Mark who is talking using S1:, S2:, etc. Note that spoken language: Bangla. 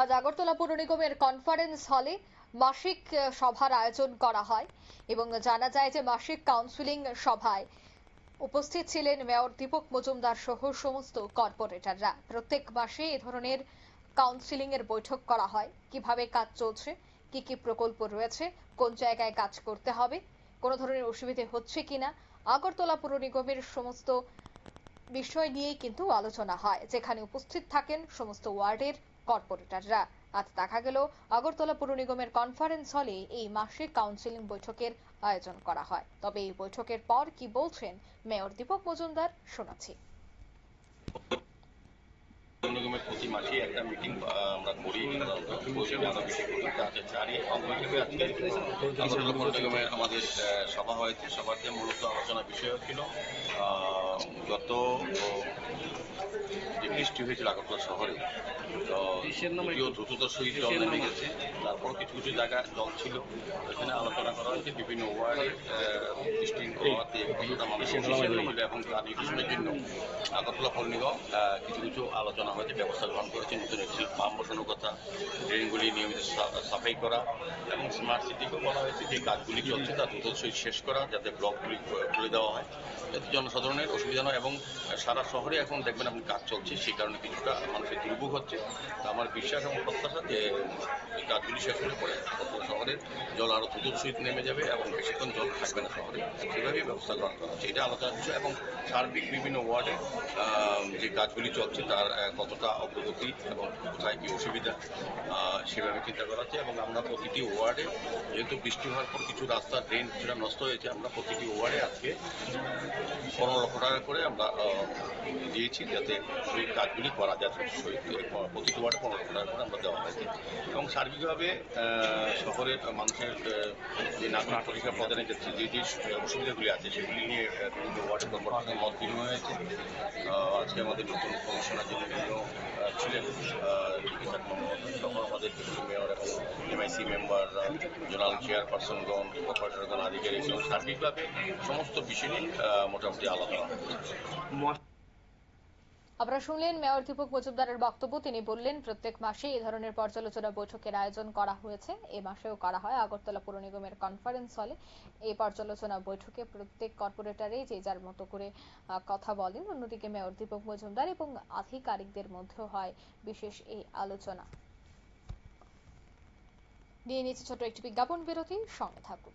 S1: আজ আগরতলা পুর নিগমের কনফারেন্স হলে মাসিক সভার আয়োজন করা হয় এবং জানা যায় যে মাসিক কাউন্সিলিং সভায় উপস্থিত ছিলেন মেয়র দীপক মজুমদার সহ সমস্ত কর্পোরেটররা প্রত্যেক মাসে এ ধরনের কাউন্সিলিং এর বৈঠক করা হয়। কীভাবে কাজ চলছে, কি কি প্রকল্প রয়েছে, কোন জায়গায় কাজ করতে হবে, কোনো ধরনের অসুবিধে হচ্ছে কিনা, আগরতলা পুর নিগমের সমস্ত বিষয় নিয়েই কিন্তু আলোচনা হয়। যেখানে উপস্থিত থাকেন সমস্ত ওয়ার্ডের কর্পোরেটররা। আজ দেখা গেল, আগরতলা পুর নিগমের কনফারেন্স হলে এই মাসিক কাউন্সিলিং বৈঠকের আয়োজন করা হয়। তবে এই বৈঠকের পর কি বলছেন মেয়র দীপক মজুমদার, শোনাচ্ছি।
S2: নিগমের প্রতি মাসে একটা মিটিং আমরা করি। আজকে আগরতলা নিগমের আমাদের সভা হয়েছে সভাতে মূলত আলোচনা বিষয় ছিল। গত বৃষ্টি হয়েছিল আগরতলা শহরে। দ্রুততার সহিত জল নেমে গেছে। তারপর কিছু কিছু জায়গায় জল ছিল। এখানে আলোচনা করা হয়েছে বিভিন্ন ওয়ার্ডে বৃষ্টি হওয়াতে কতটা মানুষের এবং জন্য আগরতলা পৌর নিগম কিছু কিছু আলোচনা হয়েছে ব্যবস্থা গ্রহণ করেছে নতুন একটি পাম্প বসানোর কথা ড্রেনগুলি নিয়মিত সাফাই করা এবং স্মার্ট সিটিকেও বলা হয়েছে যে কাজগুলি চলছে তা দ্রুত শেষ করা যাতে ব্লকগুলি খুলে দেওয়া হয়। যাতে জনসাধারণের অসুবিধা নয় এবং সারা শহরে এখন দেখবেন আপনি কাজ চলছে সেই কারণে কিছুটা মানুষের দুর্ভোগ হচ্ছে। তো আমার বিশ্বাস এবং প্রত্যাশা যে এই কাজগুলি শেষ হলে পরে শহরের জল আরও দ্রুত সহিত নেমে যাবে এবং বেশিক্ষণ জল থাকবে না শহরে। সেভাবেই ব্যবস্থা গ্রহণ করা হচ্ছে। এটা আলাদা হচ্ছে এবং সার্বিক বিভিন্ন ওয়ার্ডে যে কাজগুলি চলছে তার কতটা অগ্রগতি এবং কোথায় কি অসুবিধা সেভাবে চিন্তা করা হচ্ছে এবং আমরা প্রতিটি ওয়ার্ডে, যেহেতু বৃষ্টি হওয়ার পর কিছু রাস্তার ড্রেন কিছুটা নষ্ট হয়েছে, আমরা প্রতিটি ওয়ার্ডে আজকে পনেরো লক্ষ টাকা করে আমরা দিয়েছি যাতে সেই কাজগুলি করা যায় প্রতিটি ওয়ার্ডে পনেরো লক্ষ টাকা করে আমরা দেওয়া হয়েছে এবং সার্বিকভাবে শহরের মানুষের যে নাগরিক প্রদানের ক্ষেত্রে যে যে অসুবিধাগুলি আছে, সেগুলি নিয়ে বিভিন্ন ওয়ার্ডের কর্পোরেশনের মত বিনিময় হয়েছে। আজকে আমাদের নতুন কমিশনার যিনি ছিলেন আমাদের ডেপুটি মেয়র এবং এমআইসি মেম্বার জোনাল চেয়ারপারসনগণ কর্পোরেটরগণ আধিকারিক এবং সার্বিকভাবে সমস্ত বিষয় মোটামুটি হয়েছে
S1: আপনারা শুনলেন মেয়র দীপক মজুমদারের বক্তব্য। তিনি বললেন, প্রত্যেক মাসে এই ধরনের পর্যালোচনা বৈঠকের আয়োজন করা হয়েছে। এ মাসেও করা হয়। আগরতলা পুর নিগমের কনফারেন্স হলে এই পর্যালোচনা বৈঠকে প্রত্যেক কর্পোরেটরই যে যার মতো করে কথা বলেন। অন্যদিকে মেয়র দীপক মজুমদার এবং আধিকারিকদের মধ্যেও হয় বিশেষ এই আলোচনা। নিয়ে নিচ্ছে ছোট একটি বিজ্ঞাপন বিরতি সঙ্গে থাকুন।